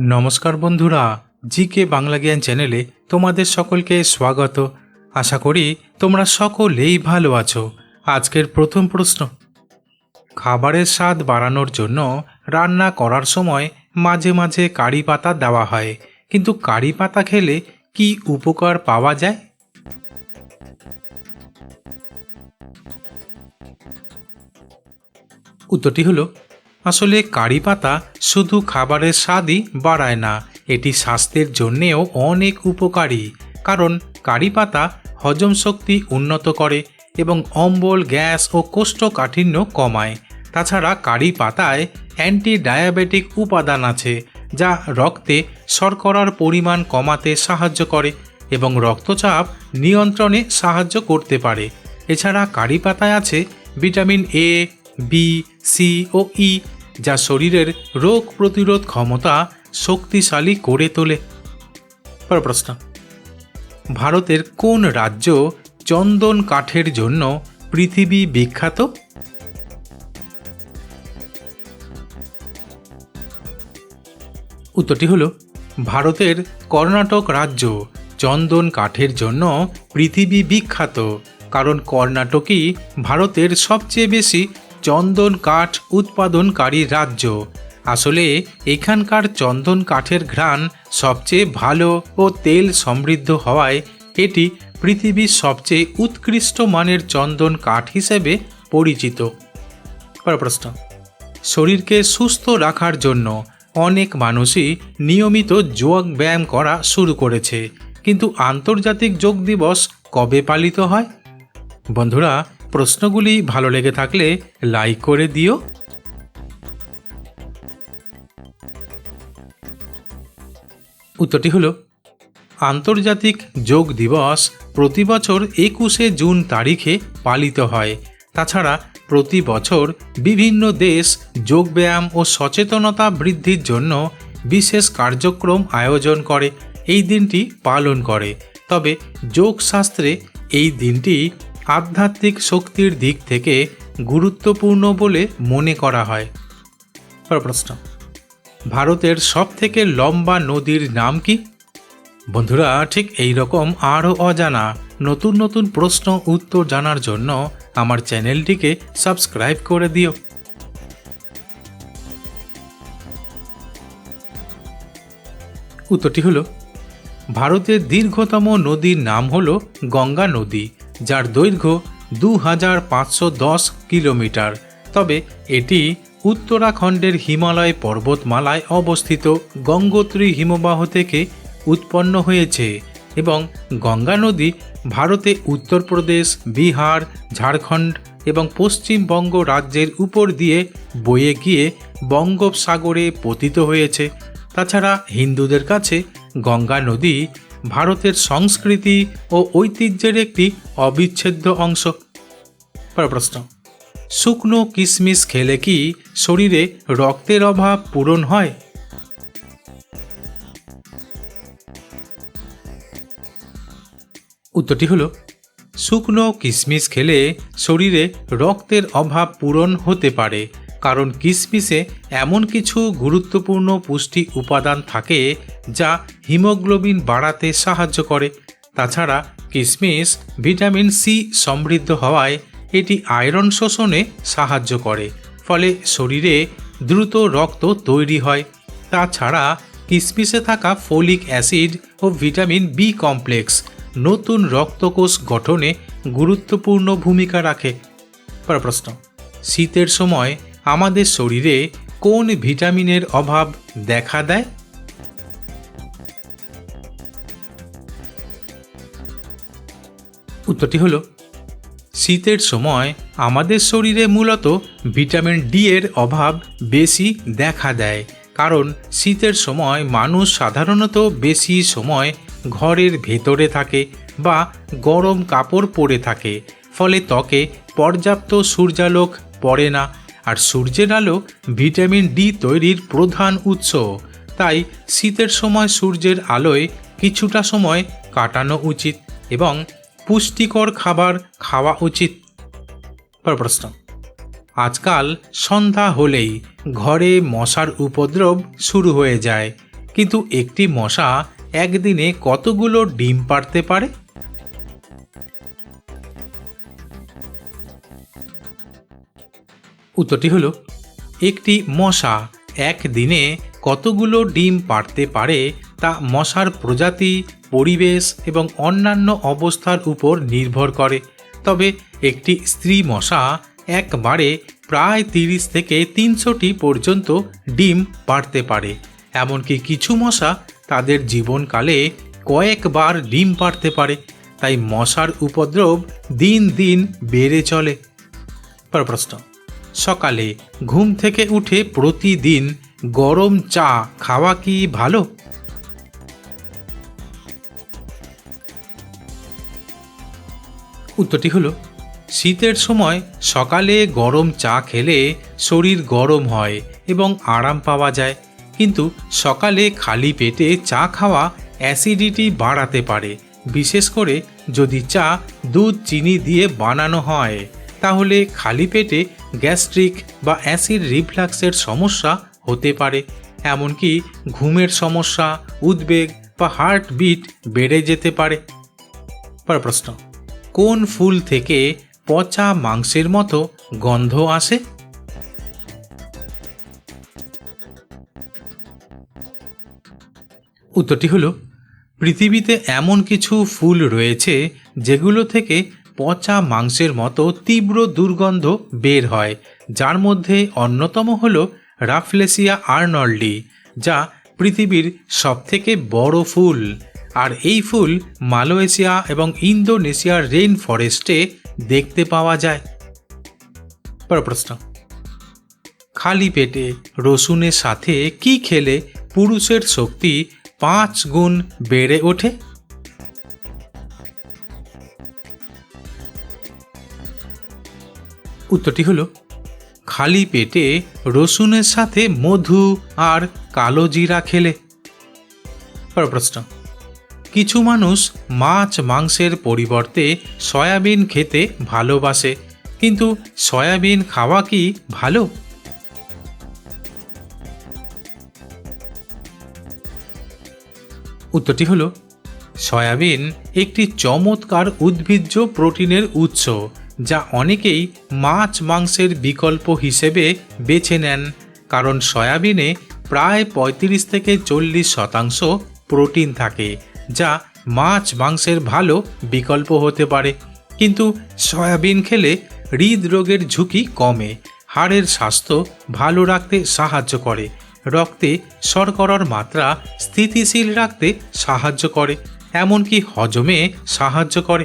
নমস্কার বন্ধুরা জি কে বাংলা জ্ঞান চ্যানেলে তোমাদের সকলকে স্বাগত। আশা করি তোমরা সকলেই ভালো আছো। আজকের প্রথম প্রশ্ন। খাবারের স্বাদ বাড়ানোর জন্য রান্না করার সময় মাঝে মাঝে কারি পাতা দেওয়া হয়। কিন্তু কারি পাতা খেলে কি উপকার পাওয়া যায়? উত্তরটি হলো আসলে কারি পাতা শুধু খাবারের স্বাদই বাড়ায় না, এটি স্বাস্থ্যের জন্যেও অনেক উপকারী। কারণ কারি পাতা হজম শক্তি উন্নত করে এবং অম্বল, গ্যাস ও কোষ্ঠকাঠিন্য কমায়। তাছাড়া কারি পাতায় অ্যান্টি ডায়াবেটিক উপাদান আছে, যা রক্তে শর্করার পরিমাণ কমাতে সাহায্য করে এবং রক্তচাপ নিয়ন্ত্রণে সাহায্য করতে পারে। এছাড়া কারি পাতায় আছে ভিটামিন এ বি সি ও ই যা শরীরের রোগ প্রতিরোধ ক্ষমতা শক্তিশালী করে তোলে। পর প্রশ্ন। ভারতের কোন রাজ্য চন্দন কাঠের জন্য পৃথিবী বিখ্যাত? উত্তরটি হলো, ভারতের কর্ণাটক রাজ্য চন্দন কাঠের জন্য পৃথিবী বিখ্যাত। কারণ কর্ণাটকই ভারতের সবচেয়ে বেশি চন্দন কাঠ উৎপাদনকারী রাজ্য। আসলে এখানকার চন্দন কাঠের ঘ্রাণ সবচেয়ে ভালো ও তেল সমৃদ্ধ হওয়ায় এটি পৃথিবীর সবচেয়ে উৎকৃষ্ট মানের চন্দন কাঠ হিসেবে পরিচিত। প্রশ্ন। শরীরকে সুস্থ রাখার জন্য অনেক মানুষই নিয়মিত যোগ ব্যায়াম করা শুরু করেছে। কিন্তু আন্তর্জাতিক যোগ দিবস কবে পালিত হয়? বন্ধুরা প্রশ্নগুলি ভালো লেগে থাকলে লাইক করে দিও। উত্তরটি হলো, আন্তর্জাতিক যোগ দিবস প্রতি বছর একুশে জুন তারিখে পালিত হয়। তাছাড়া প্রতি বছর বিভিন্ন দেশ যোগব্যায়াম ও সচেতনতা বৃদ্ধির জন্য বিশেষ কার্যক্রম আয়োজন করে, এই দিনটি পালন করে। তবে যোগশাস্ত্রে এই দিনটি আধ্যাত্মিক শক্তির দিক থেকে গুরুত্বপূর্ণ বলে মনে করা হয়। প্রশ্ন ভারতের সবথেকে লম্বা নদীর নাম কি? বন্ধুরা, ঠিক এই রকম আরও অজানা নতুন নতুন প্রশ্ন উত্তর জানার জন্য আমার চ্যানেলটিকে সাবস্ক্রাইব করে দিও। উত্তরটি হলো, ভারতের দীর্ঘতম নদীর নাম হল গঙ্গা নদী। যার দৈর্ঘ্য দু হাজার পাঁচশো দশ কিলোমিটার। তবে এটি উত্তরাখণ্ডের হিমালয় পর্বতমালায় অবস্থিত গঙ্গোত্রী হিমবাহ থেকে উৎপন্ন হয়েছে এবং গঙ্গা নদী ভারতে উত্তরপ্রদেশ, বিহার, ঝাড়খণ্ড এবং পশ্চিমবঙ্গ রাজ্যের উপর দিয়ে বয়ে গিয়ে বঙ্গোপসাগরে পতিত হয়েছে। তাছাড়া হিন্দুদের কাছে গঙ্গা নদী ভারতের সংস্কৃতি ও ঐতিহ্যের একটি অবিচ্ছেদ্য অংশ। প্রশ্ন। শুকনো কিশমিশ খেলে কি শরীরে রক্তের অভাব পূরণ হয়? উত্তরটি হলো, শুকনো কিশমিশ খেলে শরীরে রক্তের অভাব পূরণ হতে পারে। কারণ কিশমিশে এমন কিছু গুরুত্বপূর্ণ পুষ্টি উপাদান থাকে যা হিমোগ্লোবিন বাড়াতে সাহায্য করে। তাছাড়া কিশমিশ ভিটামিন সি সমৃদ্ধ হওয়ায় এটি আয়রন শোষণে সাহায্য করে, ফলে শরীরে দ্রুত রক্ত তৈরি হয়। তাছাড়া কিশমিশে থাকা ফোলিক অ্যাসিড ও ভিটামিন বি কমপ্লেক্স নতুন রক্তকোষ গঠনে গুরুত্বপূর্ণ ভূমিকা রাখে। প্রশ্ন, শীতের সময় আমাদের শরীরে কোন ভিটামিনের অভাব দেখা দেয়? উত্তরটি হলো, শীতের সময় আমাদের শরীরে মূলত ভিটামিন ডি এর অভাব বেশি দেখা দেয়, কারণ শীতের সময় মানুষ সাধারণত বেশি সময় ঘরের ভেতরে থাকে বা গরম কাপড় পরে থাকে, ফলে ত্বকে পর্যাপ্ত সূর্যালোক পড়ে না আর সূর্যের আলো ভিটামিন ডি তৈরির প্রধান উৎস। তাই শীতের সময় সূর্যের আলোয় কিছুটা সময় কাটানো উচিত এবং পুষ্টিকর খাবার খাওয়া উচিত। পর প্রশ্ন। আজকাল সন্ধ্যা হলেই ঘরে মশার উপদ্রব শুরু হয়ে যায়। কিন্তু একটি মশা একদিনে কতগুলো ডিম পাড়তে পারে? উত্তরটি হলো, একটি মশা একদিনে কতগুলো ডিম পাড়তে পারে তা মশার প্রজাতি, পরিবেশ এবং অন্যান্য অবস্থার উপর নির্ভর করে। তবে একটি স্ত্রী মশা একবারে প্রায় তিরিশ থেকে তিনশোটি পর্যন্ত ডিম পাড়তে পারে। এমনকি কিছু মশা তাদের জীবনকালে কয়েকবার ডিম পাড়তে পারে। তাই মশার উপদ্রব দিন দিন বেড়ে চলে। পর প্রশ্ন। সকালে ঘুম থেকে উঠে প্রতিদিন গরম চা খাওয়া কি ভালো? উত্তরটি হলো, শীতের সময় সকালে গরম চা খেলে শরীর গরম হয় এবং আরাম পাওয়া যায়। কিন্তু সকালে খালি পেটে চা খাওয়া অ্যাসিডিটি বাড়াতে পারে। বিশেষ করে যদি চা দুধ, চিনি দিয়ে বানানো হয়, তাহলে খালি পেটে গ্যাস্ট্রিক বা অ্যাসিড রিফ্লাক্সের সমস্যা হতে পারে, এমনকি ঘুমের সমস্যা, উদ্বেগ বা হার্টবিট বেড়ে যেতে পারে। পর প্রশ্ন, কোন ফুল থেকে পচা মাংসের মতো গন্ধ আসে? উত্তরটি হলো, পৃথিবীতে এমন কিছু ফুল রয়েছে যেগুলো থেকে পচা মাংসের মতো তীব্র দুর্গন্ধ বের হয়, যার মধ্যে অন্যতম হল রাফলেসিয়া আর্নল্ডি, যা পৃথিবীর সবথেকে বড় ফুল। আর এই ফুল মালয়েশিয়া এবং ইন্দোনেশিয়ার রেইন ফরেস্টে দেখতে পাওয়া যায়। পর প্রশ্ন। খালি পেটে রসুনের সাথে কি খেলে পুরুষের শক্তি পাঁচ গুণ বেড়ে ওঠে? উত্তরটি হলো, খালি পেটে রসুনের সাথে মধু আর কালো জিরা খেলে। পর প্রশ্ন, কিছু মানুষ মাছ মাংসের পরিবর্তে সয়াবিন খেতে ভালোবাসে, কিন্তু সয়াবিন খাওয়া কি ভালো? উত্তরটি হলো, সয়াবিন একটি চমৎকার উদ্ভিজ্জ প্রোটিনের উৎস। যা অনেকেই মাছ মাংসের বিকল্প হিসেবে বেছে নেন, কারণ সয়াবিনে প্রায় পঁয়ত্রিশ থেকে চল্লিশ শতাংশ প্রোটিন থাকে, যা মাছ মাংসের ভালো বিকল্প হতে পারে। কিন্তু সয়াবিন খেলে হৃদরোগের ঝুঁকি কমে, হাড়ের স্বাস্থ্য ভালো রাখতে সাহায্য করে, রক্তে শর্করার মাত্রা স্থিতিশীল রাখতে সাহায্য করে, এমনকি হজমে সাহায্য করে।